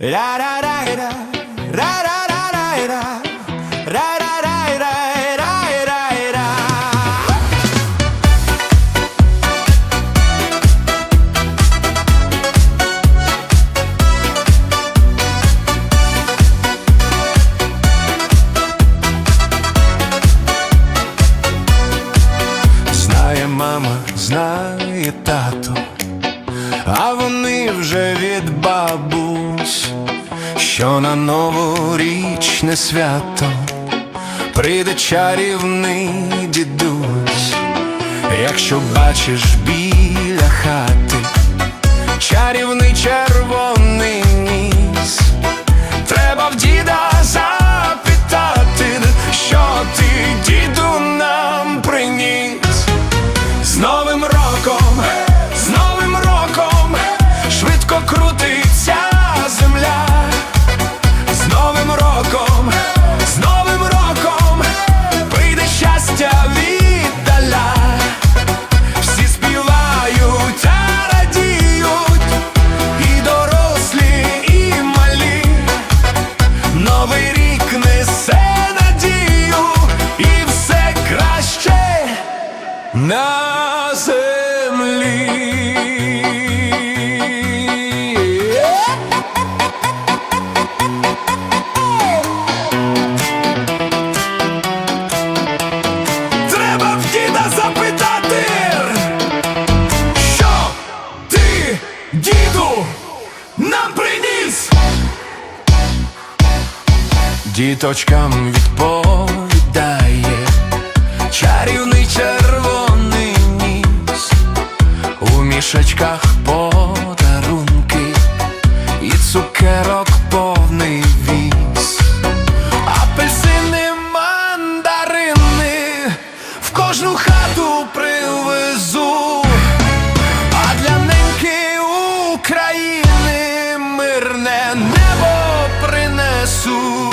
Ра-ра-ра-ра, ра-ра-ра-ра-ра, ра-ра-ра-ра-ра-ра-ра. Знає мама, знає тато, А вони вже від бабусь, що на новорічне свято прийде чарівний дідусь, якщо бачиш біля хати чарівний червоний Треба в діда запитати, що ти, діду, нам приніс. Діточкам відповідає мішечках подарунки і цукерок повний віз, апельсини, мандарини в кожну хату привезу, а для неньки України мирне небо принесу.